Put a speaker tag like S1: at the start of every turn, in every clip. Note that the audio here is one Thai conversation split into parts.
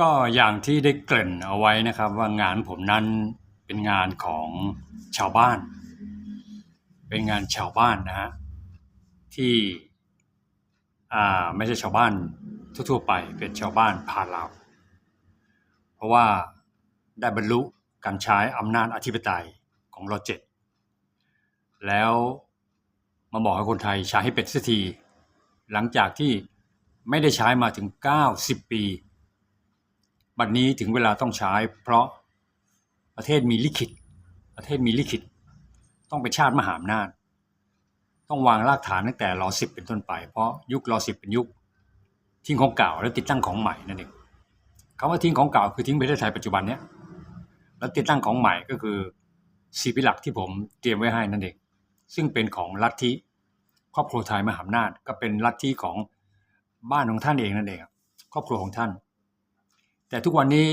S1: ก็อย่างที่ได้เกริ่นเอาไว้นะครับว่างานผมนั้นเป็นงานของชาวบ้าน เป็นงานชาวบ้านนะฮะที่อ่าไม่ใช่ชาวบ้านทั่วๆไปเป็นชาวบ้านพาเราเพราะว่าได้บรรลุการใช้อำนาจอธิปไตยของรอเจ็ดแล้วมาบอกให้คนไทยใช้ให้เป็นสักทีหลังจากที่ไม่ได้ใช้มาถึง 90 ปี บัดนี้ถึงเวลาต้องใช้ เพราะประเทศมีลิขิต ประเทศมีลิขิต ต้องเป็นชาติมหาอำนาจ ต้องวางรากฐานตั้งแต่รอสิบเป็นต้นไป เพราะยุครอสิบเป็นยุค ทิ้งของเก่าแล้วติดตั้งของใหม่นั่นเองคำว่าทิ้งของเก่าคือทิ้งประเทศไทยปัจจุบันเนี้ยแล้วติดตั้งของใหม่ก็คือสีพิหลักที่ผมเตรียมไว้ให้นั่นเอง ซึ่งเป็นของลัทธิครอบครัวไทยมหาอำนาจ ก็เป็นลัทธิของบ้านของท่านเองนั่นเองครอบครัวของท่าน แต่ทุกวันนี้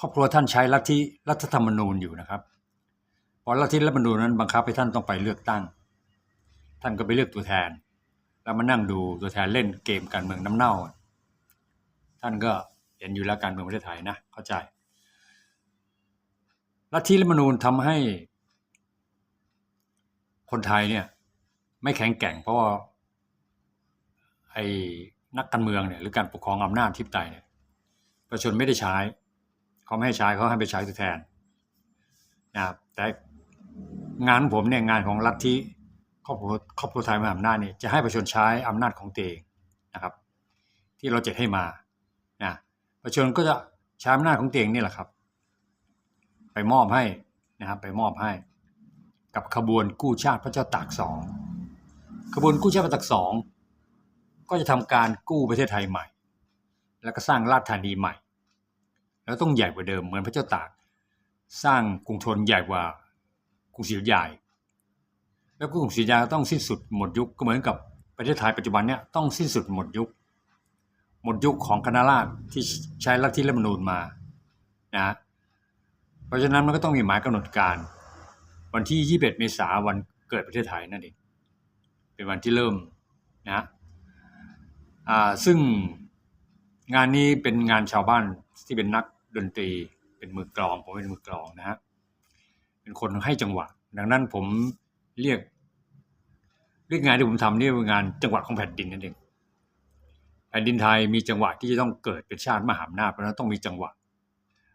S1: ครอบครัวท่านใช้ลัทธิรัฐธรรมนูญอยู่นะครับเพราะลัทธิรัฐธรรมนูญนั้นบังคับให้ท่านต้องไปเลือกตั้ง ท่านก็ไปเลือกตัวแทน แล้วมานั่งดูตัวแทนเล่นเกมการเมืองน้ำเน่า ท่านก็เห็นอยู่แล้วการเมืองประเทศไทยนะเข้าใจลัทธิรัฐธรรมนูญทำให้ คนไทยเนี่ยไม่แข็งแกร่งเพราะว่าไอ้นักการเมืองเนี่ยหรือการปกครองอำนาจทิพย์ไตยเนี่ย ประชาชนไม่ได้ใช้เขาไม่ให้ใช้เขาให้ไปใช้ตัวแทนนะครับแต่งานผมเนี่ยงานของลัฐทธิครอบครัวครอบครัวไทยมหาอำนาจเนี่ยจะให้ประชาชนใช้อำนาจของตัวเองนะครับ ที่เราเจะให้มานะประชาชนก็จะใช้อำนาจของตัวเองนี่แหละครับ ไปมอบให้นะครับไปมอบให้ กับขบวนกู้ชาติพระเจ้าตากสองขบวนกู้ชาติพระเจ้าตากสองก็จะทำการกู้ประเทศไทยใหม่ แล้วก็สร้างราชธานีใหม่ แล้วต้องใหญ่กว่าเดิมเหมือนพระเจ้าตาก สร้างกรุงธนใหญ่กว่ากรุงศรีอยุธยาแล้วกรุงศรีอยุธยาต้องสิ้นสุดหมดยุคก็เหมือนกับประเทศไทยปัจจุบันเนี้ยต้องสิ้นสุดหมดยุค หมดยุคของคณะราษฎรที่ใช้ลัทธิรัฐธรรมนูญมานะเพราะฉะนั้นมันก็ต้องมีหมายกำหนดการ วันที่ 21 เมษายนวันเกิดประเทศไทยนั่นเองเป็นวันที่เริ่มนะอ่าซึ่งงานนี้เป็นงานชาวบ้านที่เป็นนัก ดนตรีเป็นมือกลองผมเป็นมือกลองนะฮะเป็นคนให้จังหวะ ดังนั้นผมเรียกเรียกงานที่ผมทำนี่เป็นงานจังหวะของแผ่นดินนั่นเองแผ่นดินไทยมีจังหวะที่จะต้องเกิดเป็นชาติมหาอำนาจเพราะฉะนั้นต้องมีจังหวะ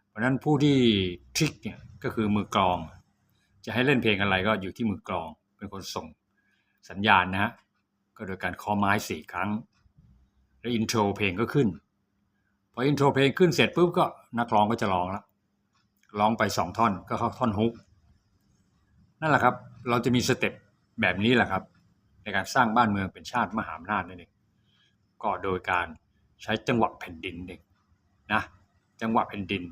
S1: เพราะนั้นผู้ที่ทริกเนี่ยก็คือมือกลอง จะให้เล่นเพลงอะไรก็อยู่ที่มือกลอง เป็นคนส่งสัญญาณนะฮะก็โดยการคอไม้สี่ครั้ง แล้วอินโทรเพลงก็ขึ้น ออินโทรเพลงขึ้นเสร็จปุ๊บก็นักร้องก็จะร้องแล้วร้องไปสองท่อนก็เข้าท่อนฮุกนั่นแหละครับ เราจะมีสเต็ปแบบนี้แหละครับ ในการสร้างบ้านเมืองเป็นชาติมหาอำนาจนั่นเองก็โดยการใช้จังหวะแผ่นดินเองนะจังหวะแผ่นดิน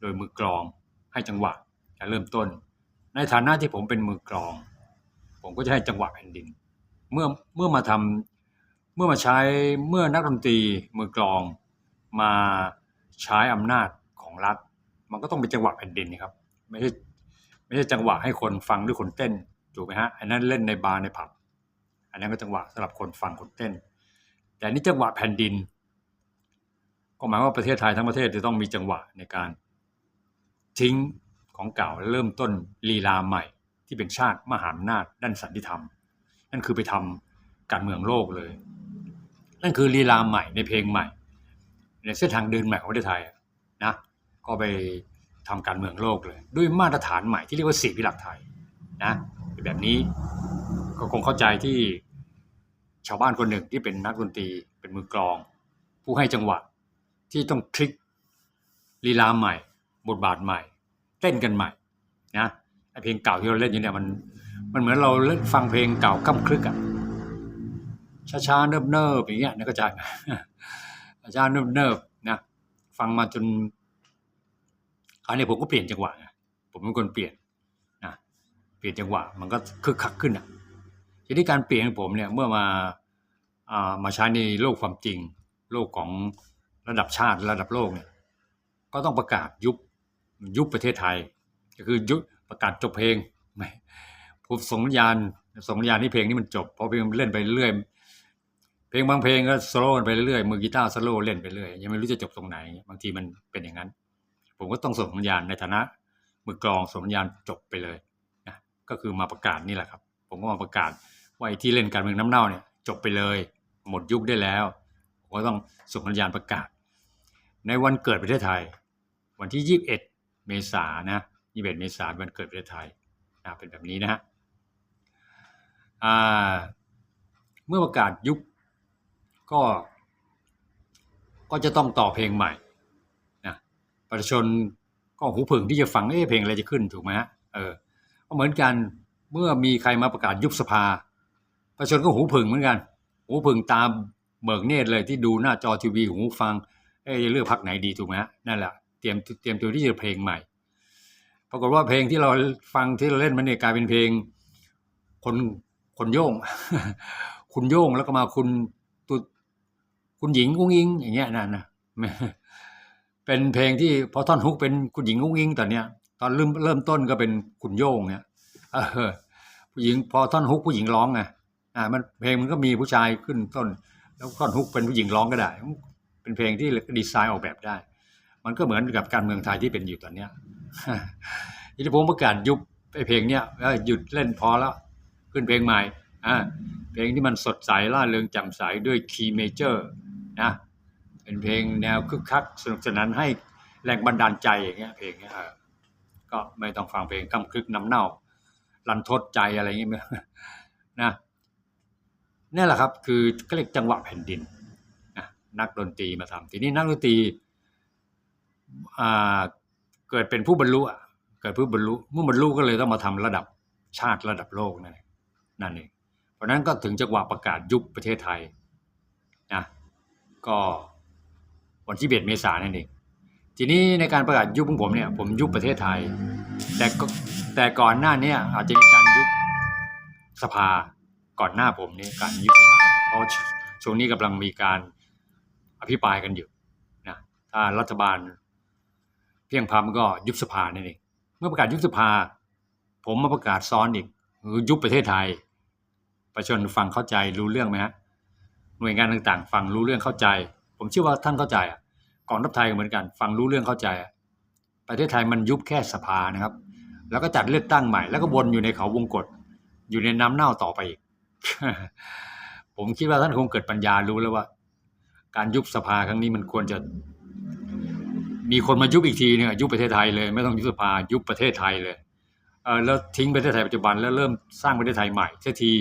S1: โดยมือกลองให้จังหวะจะเริ่มต้น ในฐานะที่ผมเป็นมือกลอง ผมก็จะให้จังหวะแผ่นดิน เมื่อเมื่อมาทำเมื่อมาใช้เมื่อนักดนตรีมือกลอง มาใช้อำนาจของรัฐ มันก็ต้องเป็นจังหวะแผ่นดินนะครับ ไม่ใช่ไม่ใช่จังหวะให้คนฟังหรือคนเต้นถูกไหมฮะอันนั้นเล่นในบาร์ในผับอันนั้นก็จังหวะสำหรับคนฟังคนเต้น แต่นี่จังหวะแผ่นดิน ก็หมายว่าประเทศไทยทั้งประเทศจะต้องมีจังหวะในการทิ้งของเก่าและเริ่มต้นลีลาใหม่ที่เป็นชาติมหาอำนาจด้านสันติธรรม นั่นคือไปทำการเมืองโลกเลย นั่นคือลีลาใหม่ในเพลงใหม่ ในเส้นทางเดินใหม่ของประเทศไทยนะก็ไปทำการเมืองโลกเลย ด้วยมาตรฐานใหม่ที่เรียกว่าสี่พิหลักไทยนะแบบนี้ก็คงเข้าใจที่ชาวบ้านคนหนึ่งที่เป็นนักดนตรีเป็นมือกลอง ผู้ให้จังหวะที่ต้องทริคลีลาใหม่ บทบาทใหม่ เต้นกันใหม่นะเพลงเก่าที่เราเล่นอยู่เนี่ยมันมันเหมือนเราเล่นฟังเพลงเก่าก้ำคลึกอะช้าๆเนิบๆอย่างเงี้ยนะก็จะช้าๆเนิบๆนะฟังมาจนคราวนี้ผมก็เปลี่ยนจังหวะไงผมเป็นคนเปลี่ยนนะเปลี่ยนจังหวะมันก็คึกคักขึ้นอะทีนี้การเปลี่ยนของผมเนี่ยเมื่อมาอ่ามาใช้ในโลกความจริง โลกของระดับชาติระดับโลกเนี่ยก็ต้องประกาศยุบยุบประเทศไทย ก็คือยุบประกาศจบเพลงไม่ผมส่งสัญญาณส่งสัญญาณที่เพลงนี้มันจบเพราะเพลงเล่นไปเรื่อย เพลงบางเพลงก็สโลว์ไปเรื่อยมือกีตาร์สโลว์เล่นไปเรื่อยยังไม่รู้จะจบตรงไหน บางทีมันเป็นอย่างนั้น ผมก็ต้องส่งสัญญาณในฐานะ มือกลองส่งสัญญาณจบไปเลยนะก็คือมาประกาศนี่แหละครับ ผมก็มาประกาศว่าไอ้ที่เล่นการเมืองน้ำเน่าเนี่ยจบไปเลย หมดยุคได้แล้วผมก็ต้องส่งสัญญาณประกาศ ในวันเกิดประเทศไทย วันที่ 21 เมษายนนะ21 เมษายนวันเกิดประเทศไทยนะเป็นแบบนี้นะฮะเมื่อประกาศยุค ก็ ก็จะต้องต่อเพลงใหม่นะประชาชนก็หูผึ่งที่จะฟังเอ๊ะเพลงอะไรจะขึ้นถูกไหมฮะเออก็เหมือนกันเมื่อมีใครมาประกาศยุบสภา ประชาชนก็หูผึ่งเหมือนกัน หูผึ่งตามเบิกเนตรเลยที่ดูหน้าจอทีวีหูฟังเอ๊ะจะเลือกพักไหนดีถูกไหมฮะนั่นแหละเตรียมเตรียมตัวที่จะเพลงใหม่ ปรากฏว่าเพลงที่เราฟังที่เราเล่นมันเนี่ยกลายเป็นเพลงคนคนโย่งคุณโย่งแล้วก็มาคุณ คุณหญิงกุ้งอิงอย่างเงี้ยนั่นนะเป็นเพลงที่พอท่อนฮุกเป็นคุณหญิงกุ้งอิงตอนเนี้ยตอนเริ่มเริ่มต้นก็เป็นคุณโย่งเนี่ยเออผู้หญิงพอท่อนฮุกผู้หญิงร้องไงอ่ามันเพลงมันก็มีผู้ชายขึ้นต้น แล้วท่อนฮุกเป็นผู้หญิงร้องก็ได้ เป็นเพลงที่ดีไซน์ออกแบบได้ มันก็เหมือนกับการเมืองไทยที่เป็นอยู่ตอนเนี้ยทีนี้ผมประกาศยุบไอเพลงเนี้ยเอ้ยหยุดเล่นพอแล้ว ขึ้นเพลงใหม่อ่าเพลงที่มันสดใสล่าเริงแจ่มใสด้วยคีย์เมเจอร์ นะเป็นเพลงแนวคึกคักสนุกสนานให้แรงบันดาลใจอย่างเงี้ยเพลงเนี้ยก็ไม่ต้องฟังเพลงกำคึกน้ำเน่ารันทดใจอะไรอย่างเงี้ยนะนี่แหละครับคือก็เรียกจังหวะแผ่นดินนะนักดนตรีมาทำทีนี้นักดนตรีเกิดเป็นผู้บรรลุเกิดผู้บรรลุเมื่อบรรลุก็เลยต้องมาทำระดับชาติระดับโลกนั่นเองนั่นเองเพราะนั้นก็ถึงจังหวะประกาศยุบประเทศไทย ก็วันที่เบ็ดเมษายนนั่นเองทีนี้ในการประกาศยุบของผมเนี่ยผมยุบประเทศไทย แต่ก็แต่ก่อนหน้านี้อาจจะมีการยุบสภาก่อนหน้าผมนี่การยุบสภาเพราะช่วงนี้กำลังมีการอภิปรายกันอยู่นะถ้ารัฐบาล เพียงพำก็ยุบสภานั่นเองเมื่อประกาศยุบสภา ผมมาประกาศซ้อนอีกยุบประเทศไทย ประชาชนฟังเข้าใจรู้เรื่องไหมฮะ หน่วยงานต่างๆ ฟังรู้เรื่องเข้าใจ ผมเชื่อว่าท่านเข้าใจอะกองทัพไทยก็เหมือนกัน ฟังรู้เรื่องเข้าใจอะประเทศไทยมันยุบแค่สภานะครับ แล้วก็จัดเลือกตั้งใหม่ แล้วก็วนอยู่ในเขาวงกฏอยู่ในน้ำเน่าต่อไปอีก ผมคิดว่าท่านคงเกิดปัญญารู้แล้วว่า การยุบสภาครั้งนี้มันควรจะ มีคนมายุบอีกทีเนี่ยยุบประเทศไทยเลย ไม่ต้องยุบสภายุบประเทศไทยเลยเออแล้วทิ้งประเทศไทยปัจจุบันแล้วเริ่มสร้างประเทศไทยใหม่เสียที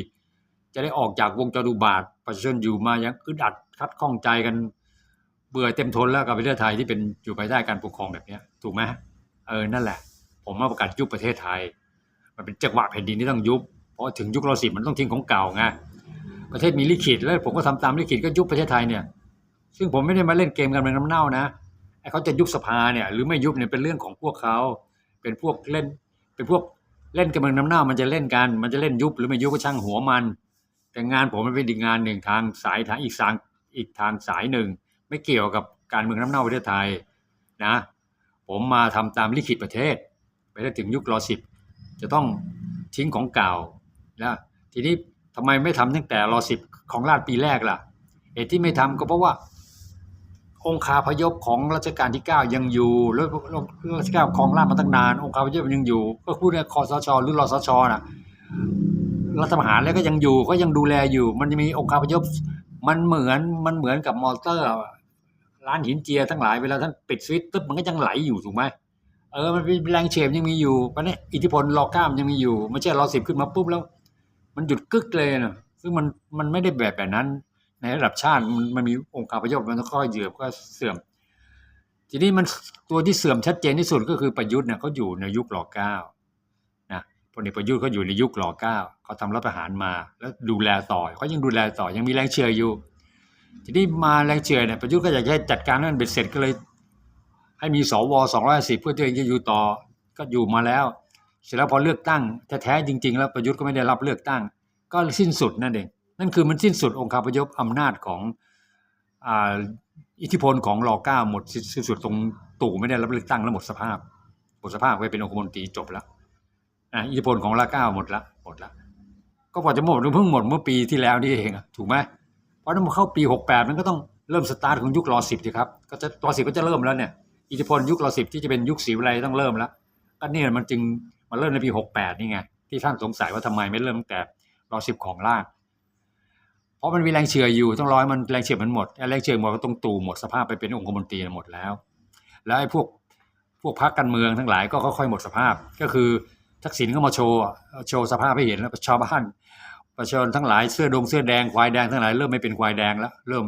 S1: จะได้ออกจากวงจรุบาทประชาชนอยู่มายังอึดอัดคัดข้องใจกันเบื่อเต็มทนแล้วกับประเทศไทยที่เป็นอยู่ภายใต้การปกครองแบบนี้ถูกไหมเออนั่นแหละ ผมมาประกาศยุบประเทศไทย มันเป็นจังหวะแผ่นดินที่ต้องยุบเพราะถึงยุครอสิมันต้องทิ้งของเก่าไงประเทศมีลิขิตแล้วผมก็ทำตามลิขิตก็ยุบประเทศไทยเนี่ย ซึ่งผมไม่ได้มาเล่นเกมกันเป็นน้ำเน่านะไอ้เขาจะยุบสภาเนี่ยหรือไม่ยุบเนี่ยเป็นเรื่องของพวกเขาเป็นพวกเล่นเป็นพวกเล่นกันเป็นน้ำเน่ามันจะเล่นกัน มันจะเล่นยุบหรือไม่ยุบก็ช่างหัวมัน แต่งานผมมันเป็นอีกงานหนึ่งทางสายทางอีกสางอีกทางสายหนึ่ง ไม่เกี่ยวกับการเมืองน้ำเน่าประเทศไทยนะ ผมมาทำตามลิขิตประเทศ ไปได้ถึงยุครอสิบจะต้องทิ้งของเก่าแล้วทีนี้ทำไมไม่ทำตั้งแต่รอสิบของราชปีแรกล่ะเหตุที่ไม่ทำก็เพราะว่า องค์คาพยพของรัชกาลที่เก้ายังอยู่แล้วรัชกาลของราชมาตั้งนาน องค์คาพยพยังอยู่ ก็พูดในคอสชหรือรอสชนะ รัฐประหารแล้วก็ยังอยู่ก็ยังดูแลอยู่ มันจะมีองค์คารพยพมันเหมือนมันเหมือนกับมอเตอร์ ร้านหินเจียทั้งหลายเวลาท่านปิดสวิตช์ตึ๊บมันก็ยังไหลอยู่ถูกไหมเออมันเป็นแรงเฉมยังมีอยู่เพราะนี้อิทธิพลรอก้ามยังมีอยู่ไม่ใช่รอสิบขึ้นมาปุ๊บแล้ว มันหยุดกึกเลยนะซึ่งมันมันไม่ได้แบบแบบนั้น ในระดับชาติมันมันมีองค์คารพยพมันค่อยๆเหยือก็เสื่อม ทีนี้มันตัวที่เสื่อมชัดเจนที่สุดก็คือประยุทธ์เนี่ยเขาอยู่ในยุครอเก้านะ พลเอกประยุทธ์เขาอยู่ในยุครอเก้าเขาทำรัฐประหารมา แล้วดูแลต่อเขายังดูแลต่อยังมีแรงเชียร์อยู่ ทีนี้มาแรงเชียร์เนี่ยประยุทธ์ก็อยากให้จัดการให้มันเบ็ดเสร็จก็เลย ให้มีสวสองร้อยสิบเพื่อที่จะอยู่ต่อก็อยู่มาแล้ว เสร็จแล้วพอเลือกตั้งแท้ๆจริง ๆ แล้วประยุทธ์ก็ไม่ได้รับเลือกตั้ง ก็สิ้นสุดนั่นเองนั่นคือมันสิ้นสุดองค์คาพยพอำนาจของอ,อิทธิพลของรอเก้าหมดสิ้นสุดตรงตู่ไม่ได้รับเลือกตั้งแล้วหมดสภาพหมดสภาพไปเป็นองคมนตรีจบแล้ว อ่าอิทธิพลของรอเก้าหมดละหมดละก็พอจะหมดเพิ่งหมดเมื่อปีที่แล้วนี่เองถูกไหมเพราะนั้นพอเข้าปี 68 มันก็ต้องเริ่มสตาร์ทของยุครอสิบสิครับก็จะรอสิบก็จะเริ่มแล้วเนี่ยอิทธิพลยุครอสิบที่จะเป็นยุคศรีวิไลต้องเริ่มแล้วก็เนี่ยมันจึงมาเริ่มในปี 68 นี่ไงที่ท่านสงสัยว่าทำไมไม่เริ่มตั้งแต่รอสิบของล่างเพราะมันมีแรงเฉื่อยอยู่ต้องร้อยมันแรงเฉื่อยมันหมดแรงเฉื่อยหมดก็ต้องตูหมดสภาพไปเป็นองคมนตรีหมดแล้ว แล้วไอ้พวกพวกพรรคการเมืองทั้งหลายก็ค่อยๆหมดสภาพก็คือ ทักษิณก็มาโชว์โชว์สภาพให้เห็นแล้วชาวบ้านประชาชนทั้งหลายเสื้อดงเสื้อแดงควายแดงทั้งหลายเริ่มไม่เป็นควายแดงแล้วเริ่ม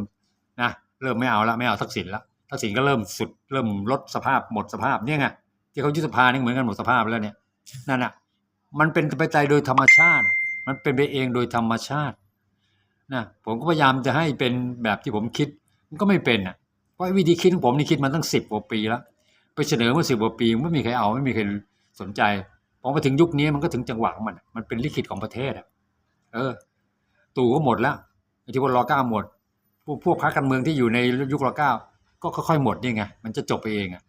S1: นะเริ่มไม่เอาละไม่เอาทักษิณละทักษิณก็เริ่มสุดเริ่มลดสภาพหมดสภาพเนี่ยไงที่เขายุบสภานี่เหมือนกันหมดสภาพแล้วเนี่ยนั่นอะมันเป็นไปใจโดยธรรมชาติ มันเป็นไปเองโดยธรรมชาตินะผมก็พยายามจะให้เป็นแบบที่ผมคิดมันก็ไม่เป็นอะเพราะวิธีคิดของผมนี่คิดมาตั้งสิบกว่าปีแล้ว ไปเสนอเมื่อสิบกว่าปีไม่มีใครเอาไม่มีใครสนใจ พอมาถึงยุคนี้มันก็ถึงจังหวะของมัน มันเป็นลิขิตของประเทศอะ เออ ตู่ก็หมดแล้วไอ้ที่ว่ารอเก้าหมด พวกพวกพรรคการเมืองที่อยู่ในยุครอเก้าก็ค่อยๆหมดนี่ไง มันจะจบไปเองอะ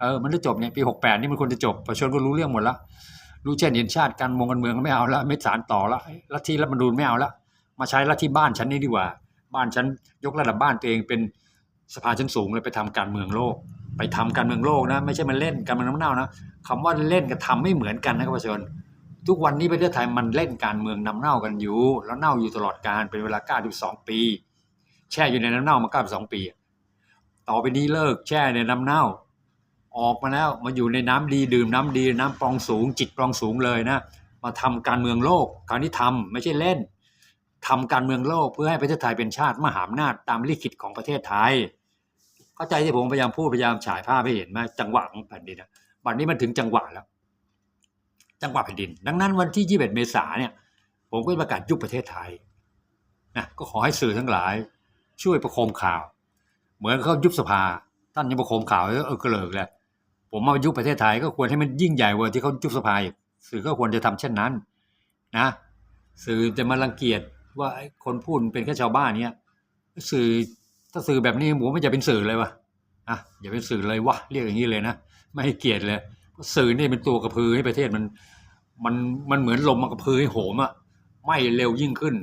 S1: เออ มันจะจบเนี่ยปีหกแปดนี่มันควรจะจบประชาชนก็รู้เรื่องหมดแล้ว รู้เช่นเห็นชาติการมงการเมืองก็ไม่เอาแล้วไม่สารต่อแล้วลัทธิรัฐมนูญไม่เอาแล้ว มาใช้ลัทธิบ้านฉันนี่ดีกว่า บ้านฉันยกระดับบ้านตัวเองเป็นสภาชั้นสูงเลยไปทำการเมืองโลก ไปทำการเมืองโลกนะ ไม่ใช่มาเล่นการเมืองน้ำเน่านะคำว่าเล่นกับทำไม่เหมือนกันนะครับประชาชนทุกวันนี้ประเทศไทยมันเล่นการเมืองน้ำเน่ากันอยู่ แล้วเน่าอยู่ตลอดการเป็นเวลา92ปี แช่อยู่ในน้ำเน่ามา92ปี ต่อไปนี้เลิกแช่ในน้ำเน่า ออกมาแล้วมาอยู่ในน้ำดีดื่มน้ำดีน้ำปรองสูง จิตปรองสูงเลยนะมาทำการเมืองโลกคราวนี้ทำไม่ใช่เล่นทำการเมืองโลกเพื่อให้ประเทศไทยเป็นชาติมหาอำนาจตามลิขิตของประเทศไทย เข้าใจที่ผมพยายามพูดพยายามฉายภาพให้เห็นไหมจังหวะของแผ่นดินนะบัดนี้มันถึงจังหวะแล้ว จังหวะแผ่นดิน ดังนั้นวันที่ 21 เมษาเนี่ย ผมก็ประกาศยุบประเทศไทยนะก็ขอให้สื่อทั้งหลาย ช่วยประโคมข่าว เหมือนเขายุบสภาท่านยังประโคมข่าวเออกระเลิกเลยผมมายุบประเทศไทยก็ควรให้มันยิ่งใหญ่กว่าที่เขายุบสภาอีกสื่อก็ควรจะทำเช่นนั้น นะ สื่อจะมารังเกียจว่าคนพูดเป็นแค่ชาวบ้านเนี่ยสื่อ ถ้าสื่อแบบนี้ผมไม่จะเป็นสื่อเลยวะอะอย่าเป็นสื่อเลยวะเรียกอย่างนี้เลยนะไม่ให้เกียรติเลย สื่อนี่เป็นตัวกระพือให้ประเทศมัน มันมันเหมือนลมมากระพือให้โหมอะไหม่เร็วยิ่งขึ้น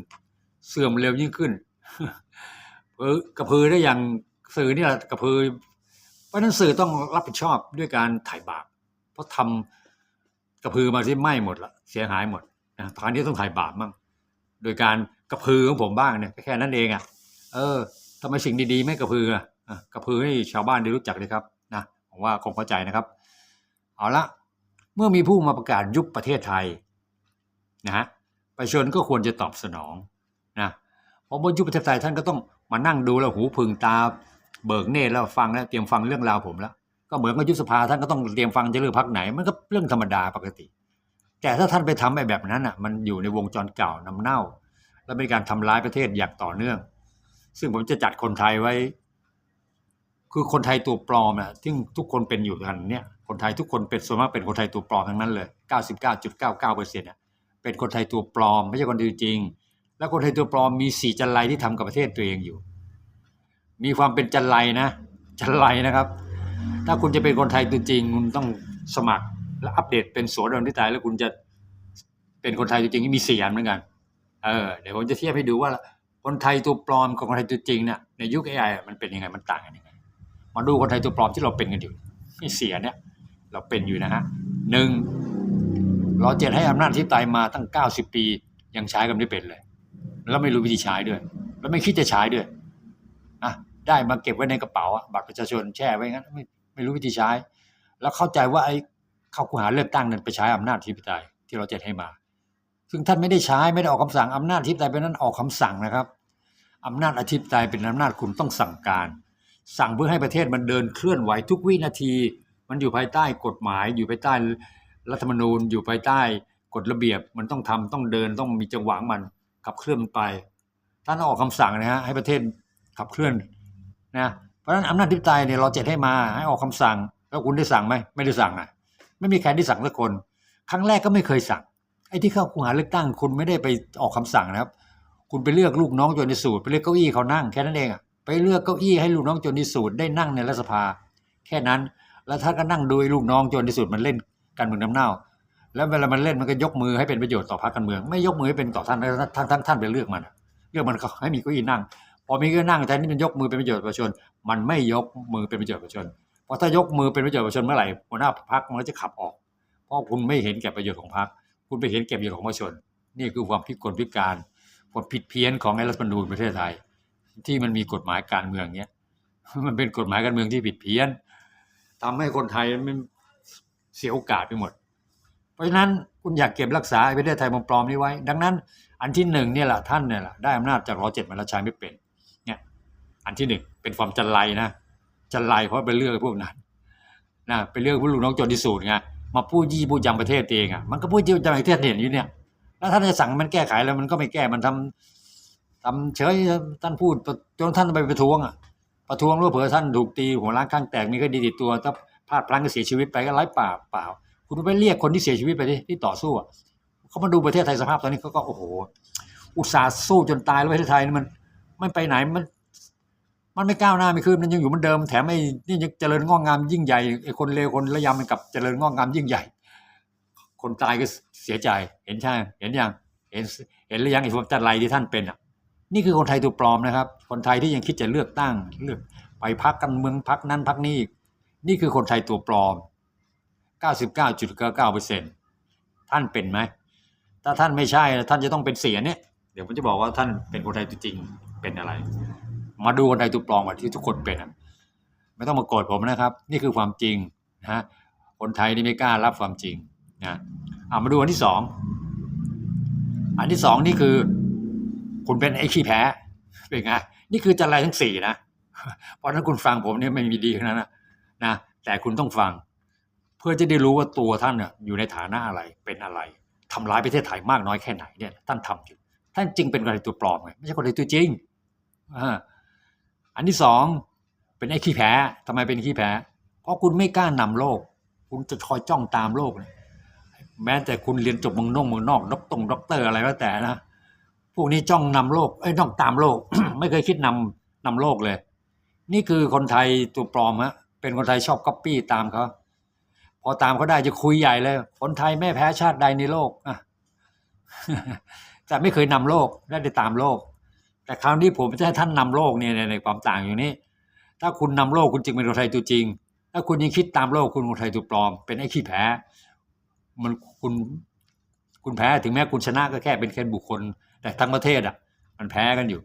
S1: เสื่อมเร็วยิ่งขึ้นเออกระพือได้อย่างสื่อนี่แหละกระพือ เพราะนั้นสื่อต้องรับผิดชอบด้วยการถ่ายบาปเพราะทำกระพือมาที่ไหม้หมดละเสียหายหมดนะคราวนี้ต้องถ่ายบาปมั่งโดยการกระพือของผมบ้างเนี่ยแค่นั้นเองอะ เออ ทำไมสิ่งดีๆ ไม่กระพืออะกระพือให้ชาวบ้านได้รู้จักเลยครับนะผมว่าคงเข้าใจนะครับ เอาละเมื่อมีผู้มาประกาศยุบประเทศไทยนะฮะประชาชนก็ควรจะตอบสนองนะเพราะว่ายุบประเทศไทยท่านก็ต้องมานั่งดูแล้วหูพึงตา เบิกเนตรแล้วฟังแล้วเตรียมฟังเรื่องราวผมแล้วก็เหมือนกับยุบสภาท่านก็ต้องเตรียมฟังจะเลือกพักไหน มันก็เรื่องธรรมดาปกติ แต่ถ้าท่านไปทำไอ้แบบนั้นอะมันอยู่ในวงจรเก่านำเน่า และเป็นการทำร้ายประเทศอย่างต่อเนื่อง ซึ่งผมจะจัดคนไทยไว้ คือคนไทยตัวปลอมอะที่ทุกคนเป็นอยู่กันเนี่ย คนไทยทุกคนเป็นส่วนมากเป็นคนไทยตัวปลอมทั้งนั้นเลย99.99เปอร์เซ็นต์อะเป็นคนไทยตัวปลอม ไม่ใช่คนจริง แล้วคนไทยตัวปลอมมีสี่จันไรที่ทำกับประเทศตัวเองอยู่ มีความเป็นจันไรนะจันไรนะครับ ถ้าคุณจะเป็นคนไทยตัวจริง คุณต้องสมัครและอัปเดตเป็นโสดนที่ตายแล้วคุณจะเป็นคนไทยตัวจริงที่มีสี่อันเหมือนกัน เออเดี๋ยวผมจะเทียบให้ดูว่า คนไทยตัวปลอมกับคนไทยตัวจริงเนี่ยในยุค AI มันเป็นยังไงมันต่างกันยังไงมาดูคนไทยตัวปลอมที่เราเป็นกันอยู่นี่เสียเนี่ย เราเป็นอยู่นะฮะหนึ่งเราเจ็ดให้อำนาจที่ตายมาตั้งเก้าสิบปี ยังใช้กันไม่เป็นเลย แล้วไม่รู้วิธีใช้ด้วย แล้วไม่คิดจะใช้ด้วยอะได้มาเก็บไว้ในกระเป๋าบัตรประชาชนแช่ไว้งั้นไม่ไม่รู้วิธีใช้ แล้วเข้าใจว่าไอ้เข้าคูหาเลือกตั้งนั้นไปใช้อำนาจที่ปไตยที่เราเจ็ดให้มา ซึ่งท่านไม่ได้ใช้ไม่ได้ออกคำสั่งอำนาจที่ปไตยเป็นนั้นออกคำสั่งนะครับ อำนาจอธิปไตยเป็นอำนาจคุณต้องสั่งการ สั่งเพื่อให้ประเทศมันเดินเคลื่อนไหวทุกวินาที มันอยู่ภายใต้กฎหมาย อยู่ภายใต้รัฐธรรมนูญ อยู่ภายใต้กฎระเบียบมันต้องทำต้องเดินต้องมีจังหวะมันขับเคลื่อนไปท่านออกคำสั่งนะฮะให้ประเทศขับเคลื่อนนะเพราะฉะนั้นอำนาจอธิปไตยเนี่ยเราเจ็ดให้มาให้ออกคำสั่ง แล้วคุณได้สั่งไหมไม่ได้สั่งอะ ไม่มีใครได้สั่งสักคน ครั้งแรกก็ไม่เคยสั่งไอ้ที่เข้าคูหาเลือกตั้งคุณไม่ได้ไปออกคำสั่งนะครับ คุณไปเลือกลูกน้องจนในสูตรไปเลือกเก้าอี้เขานั่งแค่นั้นเองไปเลือกเก้าอี้ให้ลูกน้องจนในสูตรได้นั่งในรัฐสภา แค่นั้น แล้วท่านก็นั่งดูลูกน้องจนในสูตรมันเล่นการเมืองน้ำเน่า แล้วเวลามันเล่นมันก็ยกมือให้เป็นประโยชน์ต่อพรรคการเมือง ไม่ยกมือให้เป็นต่อท่านทั้งทั้งท่านไปเลือกมันเลือกมันให้มีเก้าอี้นั่ง พอมีเก็นั่งแทนที่มันยกมือเป็นประโยชน์ประชาชน มันไม่ยกมือเป็นประโยชน์ประชาชนเพราะถ้ายกมือเป็นประโยชน์ประชาชนเมื่อไหร่หัวหน้าพรรคมันก็จะขับออก เพราะคุณไม่เห็นแก่ประโยชน์ของพรรคคุณไปเห็นแก่ประโยชน์ของประชาชน นี่คือความพิกลพิการ ความผิดเพี้ยนของไอ้รัฐธรรมนูญประเทศไทย ที่มันมีกฎหมายการเมืองเนี้ยมันเป็นกฎหมายการเมืองที่ผิดเพี้ยนทำให้คนไทยมันเสียโอกาสไปหมด เพราะฉะนั้นคุณอยากเก็บรักษาไอ้ประเทศไทยปลอมๆนี้ไว้ ดังนั้น อันที่หนึ่งเนี่ยแหละท่านเนี่ยแหละได้อำนาจจากรอเจ็ดมาแล้วใช้ไม่เป็นเนี่ยอันที่หนึ่งเป็นความจันไรนะจันไรเพราะเป็นเรื่องพวกนั้นนะเป็นเรื่องผู้ลูกน้องโจรที่สูตรไงมาพูดยี่พูดยำประเทศเองอะมันก็พูดยี่ยำประเทศเห็นอยู่เนี่ย แล้วท่านจะสั่งมันแก้ไขแล้วมันก็ไม่แก้มันทำทำเฉยท่านพูดจนท่านไปประท้วงอะประท้วงรู้เผื่อท่านถูกตีหัวล้างข้างแตกมีคดีติดตัวถ้าพลาดพลั้งก็เสียชีวิตไปก็ไร้ป่าเปล่า คุณไปเรียกคนที่เสียชีวิตไปดิที่ต่อสู้อะเขามาดูประเทศไทยสภาพตอนนี้เขาก็โอ้โห อุตส่าห์สู้จนตายแล้วประเทศไทยนี่มันไม่ไปไหนมัน มันไม่ก้าวหน้าไม่ขึ้นมันยังอยู่เหมือนเดิมแถมไอ้นี่ยังเจริญงอกงามยิ่งใหญ่ไอ้คนเลวคนระยำมันกลับเจริญงอกงามยิ่งใหญ่ คนตายก็ เสียใจเห็นใช่เห็นยังเห็นเห็นหรือยังไอ้พวกจัดไรที่ท่านเป็นอะ นี่คือคนไทยตัวปลอมนะครับ คนไทยที่ยังคิดจะเลือกตั้งเลือกไปพักกันเมืองพักนั้นพักนี้นี่คือคนไทยตัวปลอม 99.99%เปอร์เซ็นท่านเป็นไหมถ้าท่านไม่ใช่ท่านจะต้องเป็นเสียเนี่ยเดี๋ยวผมจะบอกว่าท่านเป็นคนไทยตัวจริงเป็นอะไร มาดูคนไทยตัวปลอมที่ทุกคนเป็นไม่ต้องมาโกรธผมนะครับ นี่คือความจริงนะฮะคนไทยนี่ไม่กล้ารับความจริง นะอ่ามาดูอันที่สองอันที่สองนี่คือ คุณเป็นไอ้ขี้แพ้เป็นไงนี่คือจันไรทั้งสี่นะเพราะนั้นคุณฟังผมเนี่ยไม่มีดีขนาดนั้นนะนะแต่คุณต้องฟัง เพื่อจะได้รู้ว่าตัวท่านเนี่ยอยู่ในฐานะอะไรเป็นอะไรทำร้ายประเทศไทยมากน้อยแค่ไหนเนี่ยท่านทำอยู่ท่านจริงเป็นคนไทยตัวปลอมไงไม่ใช่คนไทยตัวจริงอันที่สองเป็นไอ้ขี้แพ้ทำไมเป็นขี้แพ้ เพราะคุณไม่กล้านำโลก คุณจะคอยจ้องตามโลกเลย แม้แต่คุณเรียนจบเมืองนอกเมืองนอกด็อกตงด็อกเตอร์อะไรก็แต่นะพวกนี้จ้องนำโลกเอ้ยต้องตามโลก ไม่เคยคิดนำนำโลกเลย นี่คือคนไทยตัวปลอมฮะเป็นคนไทยชอบก๊อปปี้ตามเขาพอตามเขาได้จะคุยใหญ่เลย คนไทยไม่แพ้ชาติใดในโลกอะแต่ไม่เคยนำโลกได้ได้ตามโลก แต่คราวนี้ผมจะให้ท่านนำโลกเนี่ยในความต่างอย่างนี้ ถ้าคุณนำโลกคุณจึงเป็นคนไทยตัวจริง ถ้าคุณยังคิดตามโลกคุณคนไทยตัวปลอม เป็นไอ้ขี้แพ้ มันคุณคุณแพ้ถึงแม้คุณชนะก็แค่เป็นแค่บุคคล แต่ทั้งประเทศอะ มันแพ้กันอยู่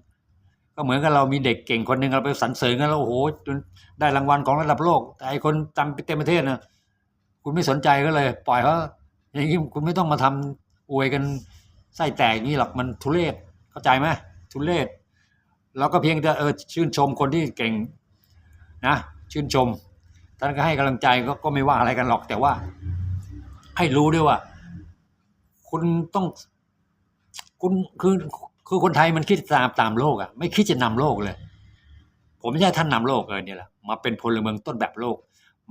S1: ก็เหมือนกับเรามีเด็กเก่งคนหนึ่งเราไปสรรเสริญกันแล้วโอ้โหจนได้รางวัลของระดับโลก แต่ไอคนจำเต็มประเทศนะคุณไม่สนใจก็เลย ปล่อยเขาอย่างนี้คุณไม่ต้องมาทำอวยกันไส้แต่งนี้หรอกมันทุเรศเข้าใจไหมทุเรศเราก็เพียงแต่เออชื่นชมคนที่เก่งนะชื่นชมท่านก็ให้กำลังใจก็ก็ไม่ว่าอะไรกันหรอกแต่ว่า ให้รู้ด้วยว่า คุณต้อง คุณคือคือคนไทยมันคิดตามตามโลกอะ ไม่คิดจะนำโลกเลย ผมไม่ใช่ท่านนำโลกเลยเนี่ยแหละมาเป็นพลเมืองต้นแบบโลก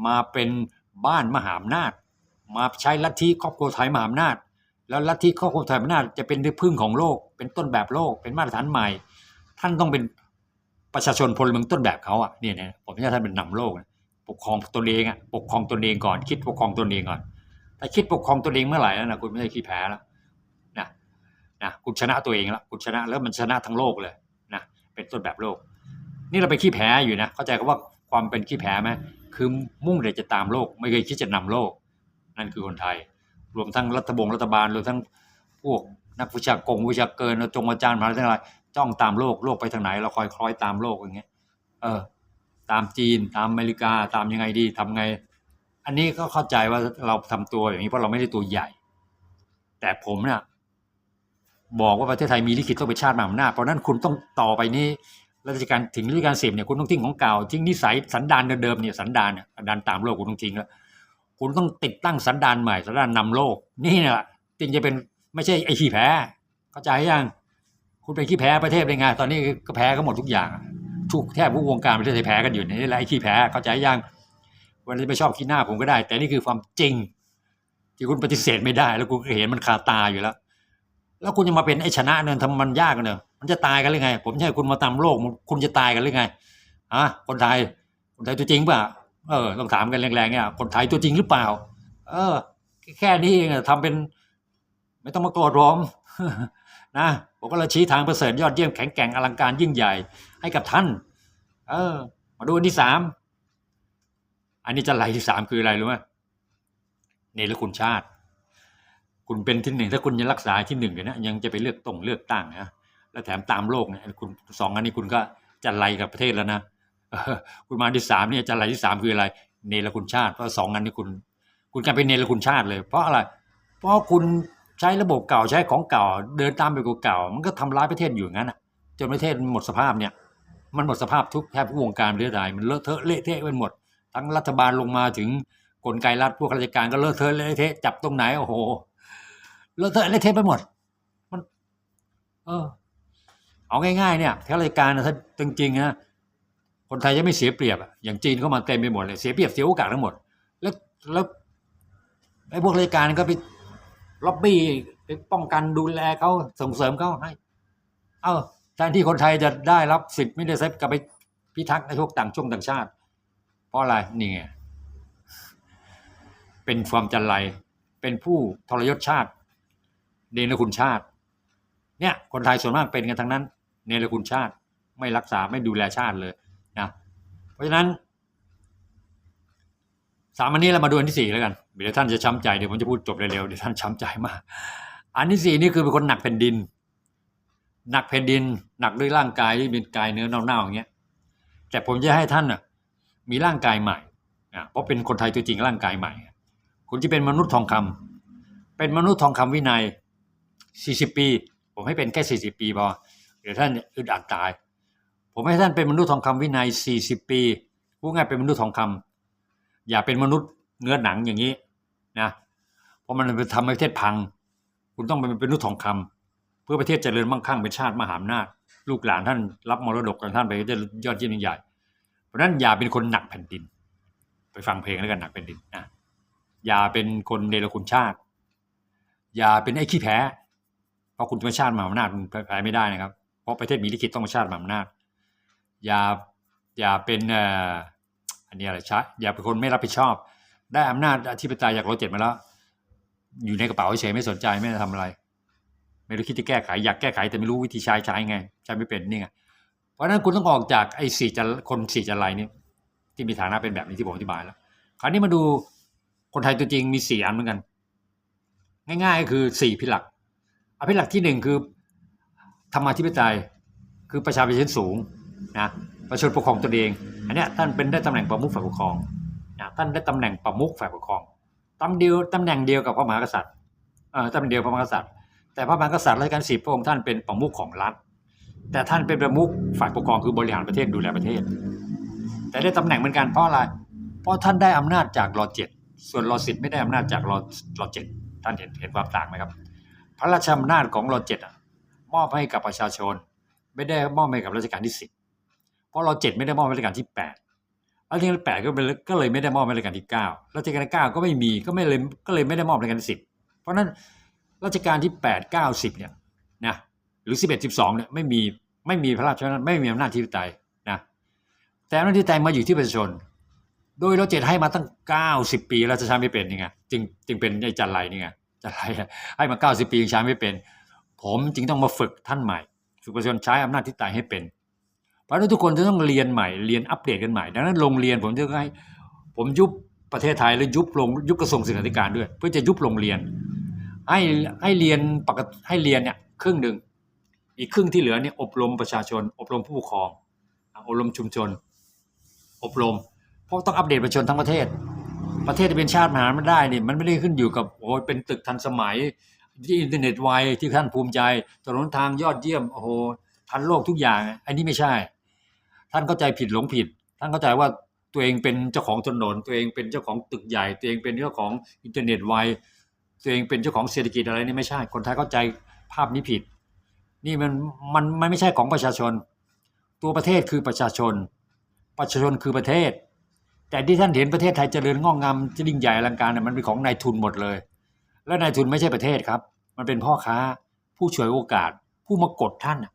S1: มาเป็นบ้านมหาอำนาจ มาใช้ลัทธิครอบครัวไทยมหาอำนาจ แล้วลัทธิครอบครัวไทยมหาอำนาจจะเป็นที่พึ่งของโลก เป็นต้นแบบโลก เป็นมาตรฐานใหม่ ท่านต้องเป็นประชาชนพลเมืองต้นแบบเขาอะเนี่ยเนี่ยผมไม่ใช่ท่านเป็นนำโลกนะปกครองตนเองอะปกครองตนเองก่อน คิดปกครองตนเองก่อน ถ้าคิดปกครองตนเองเมื่อไหร่แล้วนะคุณไม่ใช่ขี้แพ้แล้วนะนะคุณชนะตัวเองแล้วคุณชนะแล้วมันชนะทั้งโลกเลยนะเป็นต้นแบบโลก นี่เราไปขี้แพ้อยู่นะเข้าใจคำว่าความเป็นขี้แพ้ไหมคือมุ่งแต่จะตามโลก ไม่เคยคิดจะนำโลก นั่นคือคนไทย รวมทั้งรัฐบงรัฐบาลรวมทั้งพวกนักวิชากงวิชาเกินจงอาจารย์มหาอะไรทั้งหลายจ้องตามโลกโลกไปทางไหน เราคอยคล้อยตามโลกอย่างเงี้ย เออ ตามจีนตามอเมริกาตามยังไงดีทำไง อันนี้ก็เข้าใจว่าเราทำตัวอย่างนี้เพราะเราไม่ได้ตัวใหญ่ แต่ผมเนี่ยบอกว่าประเทศไทยมีลิขิตต้องเป็นชาติมหาอำนาจเพราะนั้นคุณต้องต่อไปนี้รัชการถึงรัชการสิบเนี่ยคุณต้องทิ้งของเก่าทิ้งนิสัยสันดานเดิมเนี่ยสันดานเนี่ยสันดานตามโลกคุณต้องทิ้งแล้วคุณต้องติดตั้งสันดานใหม่สันดานนำโลก นี่เนี่ยแหละจึงจะเป็นไม่ใช่ไอ้ขี้แพ้ เข้าใจยังคุณเป็นขี้แพ้ประเทศเป็นไงตอนนี้ก็แพ้กันหมดทุกอย่างทุกแทบทุกวงการประเทศไทยแพ้กันอยู่นี่แหละไอ้ขี้แพ้เข้าใจยัง วันนี้ไม่ชอบขี้หน้าผมก็ได้ แต่นี่คือความจริง ที่คุณปฏิเสธไม่ได้ แล้วคุณก็เห็นมันคาตาอยู่แล้ว แล้วคุณจะมาเป็นไอ้ชนะเนี่ยทำมันยากกันเนอะมันจะตายกันหรือไง ผมให้คุณมาตามโลกคุณจะตายกันหรือไงฮะคนไทยคนไทยตัวจริงเปล่าเออต้องถามกันแรงๆเนี่ยคนไทยตัวจริงหรือเปล่า เออ แค่นี้เองทำเป็น ไม่ต้องมาโกรธผมนะผมก็เลยชี้ทางประเสริฐยอดเยี่ยมแข็งแกร่งอลังการยิ่งใหญ่ให้กับท่าน เออ มาดูอันที่สาม อันนี้จะไหลที่สามคืออะไรรู้ไหมเนรคุณชาติ คุณเป็นที่หนึ่งถ้าคุณยังรักษาที่หนึ่งอยู่นะยังจะไปเลือกตรงเลือกตั้งนะแล้วแถมตามโลกเนี่ยคุณสองอันนี้คุณก็จะไหลกับประเทศแล้วนะคุณมาที่สามเนี่ยจะไหลที่สามคืออะไร เนรคุณชาติเพราะสองอันนี้คุณ คุณกลายเป็นเนรคุณชาติเลย เพราะอะไร เพราะคุณใช้ระบบเก่าใช้ของเก่า เดินตามไปเก่ามันก็ทำร้ายประเทศอยู่งั้นอะจนประเทศมันหมดสภาพเนี่ย มันหมดสภาพทุกแทบทุกวงการประเทศไทยมันเลอะเทอะเละเทะไปหมด ทั้งรัฐบาลลงมาถึงกลไกรัฐพวกราชการก็เลอะเทอะเละเทะจับตรงไหนโอ้โหเลอะเทอะเละเทะไปหมด มัน เออ เอาง่ายๆเนี่ยข้าราชการนะถ้าจริงๆนะคนไทยจะไม่เสียเปรียบอย่างจีนเข้ามาเต็มไปหมดเลยเสียเปรียบเสียโอกาสทั้งหมด แล้วแล้วไอ้พวกราชการก็ไปล็อบบี้ไปป้องกันดูแลเขาส่งเสริมเขาให้ เอ้าแทนที่คนไทยจะได้รับสิทธิ์ไม่ได้เซฟกลับไปพิทักษ์ในพวกต่างช่วงต่างชาติ เพราะอะไรนี่ไงเป็นความจันไรเป็นผู้ทรยศชาติ เนรคุณชาติ เนี่ยคนไทยส่วนมากเป็นกันทั้งนั้น เนรคุณชาติไม่รักษาไม่ดูแลชาติเลยนะเพราะฉะนั้น สามอันนี้เรามาดูอันที่สี่แล้วกันเดี๋ยวท่านจะช้ำใจเดี๋ยวผมจะพูดจบเร็วๆเดี๋ยวท่านช้ำใจมาก อันที่สี่นี่คือเป็นคนหนักแผ่นดิน หนักแผ่นดิน หนักด้วยร่างกายที่เป็นกายเนื้อเน่าๆอย่างเงี้ยแต่ผมจะให้ท่านน่ะ มีร่างกายใหม่อะเพราะเป็นคนไทยตัวจริงร่างกายใหม่ คุณจะเป็นมนุษย์ทองคำเป็นมนุษย์ทองคำวินัย 40 ปี ผมให้เป็นแค่ 40 ปีพอเดี๋ยวท่านอึดอัดตาย ผมให้ท่านเป็นมนุษย์ทองคำวินัย 40 ปีพูดง่ายเป็นมนุษย์ทองคำอย่าเป็นมนุษย์เนื้อหนังอย่างนี้นะเพราะมันไปทำให้ประเทศพัง คุณต้องเป็นมนุษย์ทองคำเพื่อประเทศเจริญมั่งคั่งเป็นชาติมหาอำนาจลูกหลานท่านรับมรดกของท่านไปจะยอดเยี่ยมยิ่งใหญ่ เพราะนั้นอย่าเป็นคนหนักแผ่นดิน ไปฟังเพลงแล้วกันหนักแผ่นดินนะอย่าเป็นคนเนรคุณชาติ อย่าเป็นไอ้ขี้แพ้ เพราะคุณเป็นชาติมหาอำนาจคุณแพ้ไม่ได้นะครับ เพราะประเทศมีลิขิตต้องเป็นชาติมหาอำนาจ อย่าอย่าเป็นอันนี้อะไรชะอย่าเป็นคนไม่รับผิดชอบ ได้อำนาจอธิปไตยจากร้อยเจ็ดมาแล้วอยู่ในกระเป๋าเฉยไม่สนใจไม่ได้ทำอะไร ไม่รู้คิดจะแก้ไขอยากแก้ไขแต่ไม่รู้วิธีใช้ใช้ไงใช้ไม่เป็นนี่ไง ราะฉะนั้นคุณต้องออกจากไอ้สี่จะคนสี่จะไรนี่ที่มีฐานะเป็นแบบนี้ที่ผมอธิบายแล้ว คราวนี้มาดูคนไทยตัวจริงมีสี่อันเหมือนกัน ง่าย ๆ คือสี่พิหลักอภิหลักที่หนึ่งคือธรรมาธิปไตยคือประชาชนสูงนะประชาชนปกครองตนเองอันนี้ท่านเป็นได้ตำแหน่งประมุขฝ่ายปกครองนะท่านได้ตำแหน่งประมุขฝ่ายปกครองตำเดียวตำแหน่งเดียวกับพระมหากษัตริย์เออตำแหน่งเดียวพระมหากษัตริย์แต่พระมหากษัตริย์รัชกาลสิบพระองค์ท่านเป็นประมุขของรัฐ แต่ท่านเป็นประมุขฝ่ายปกครองคือบริหารประเทศดูแลประเทศ แต่ได้ตำแหน่งเหมือนกันเพราะอะไร เพราะท่านได้อำนาจจากรอเจ็ดส่วนรอสิบไม่ได้อำนาจจากรอรอเจ็ดท่านเห็นเห็นความต่างไหมครับ พระราชอำนาจของรอเจ็ดอะมอบให้กับประชาชน ไม่ได้มอบให้กับรัชกาลที่สิบเพราะรอเจ็ดไม่ได้มอบให้รัชกาลที่แปดรัชกาลที่แปดก็เป็นก็เลยไม่ได้มอบให้รัชกาลที่เก้ารัชกาลที่เก้าก็ไม่มีก็ไม่เลยก็เลยไม่ได้มอบให้รัชกาลที่สิบเพราะฉะนั้นรัชกาลที่แปดเก้าสิบเนี่ยนะ หรือสิบเอ็ดสิบสองเนี่ยไม่มีไม่มีพระราชอำนาจไม่มีอำนาจที่ปไตยนะแต่อำนาจที่ไตยมาอยู่ที่ประชาชน โดยเราเจ็ดให้มาตั้งเก้าสิบปีแล้วจะใช้ไม่เป็นนี่ไงจึงจึงเป็นไอ้จันไรนี่ไงจันไรให้มาเก้าสิบปียังใช้ไม่เป็น ผมจึงต้องมาฝึกท่านใหม่ฝึกประชาชนใช้อำนาจที่ไตยให้เป็น เพราะฉะนั้นทุกคนจะต้องเรียนใหม่เรียนอัปเดตกันใหม่ ดังนั้นโรงเรียนผมจะให้ผมยุบประเทศไทยแล้วยุบลงยุบกระทรวงศึกษาธิการด้วย เพื่อจะยุบโรงเรียน ให้ให้เรียนปกติให้เรียนเนี่ยครึ่งหนึ่ง อีกครึ่งที่เหลือเนี่ยอบรมประชาชน อบรมผู้ปกครอง อบรมชุมชน อบรม เพราะต้องอัปเดตประชาชนทั้งประเทศ ประเทศจะเป็นชาติมหาไม่ได้เนี่ยมันไม่ได้ขึ้นอยู่กับโอ้ยเป็นตึกทันสมัยที่อินเทอร์เน็ตไวที่ท่านภูมิใจถนนทางยอดเยี่ยมโอ้โหทันโลกทุกอย่าง อันนี้ไม่ใช่ ท่านเข้าใจผิดหลงผิด ท่านเข้าใจว่าตัวเองเป็นเจ้าของถนน ตัวเองเป็นเจ้าของตึกใหญ่ ตัวเองเป็นเจ้าของอินเทอร์เน็ตไวตัวเองเป็นเจ้าของเศรษฐกิจอะไรนี่ไม่ใช่ คนไทยเข้าใจภาพนี้ผิด นี่มันมันมันไม่ใช่ของประชาชน ตัวประเทศคือประชาชน ประชาชนคือประเทศ แต่ที่ท่านเห็นประเทศไทยเจริญงอกงามจะยิ่งใหญ่อลังการเนี่ยมันเป็นของนายทุนหมดเลย และนายทุนไม่ใช่ประเทศครับ มันเป็นพ่อค้า ผู้ฉวยโอกาส ผู้มากดท่านน่ะ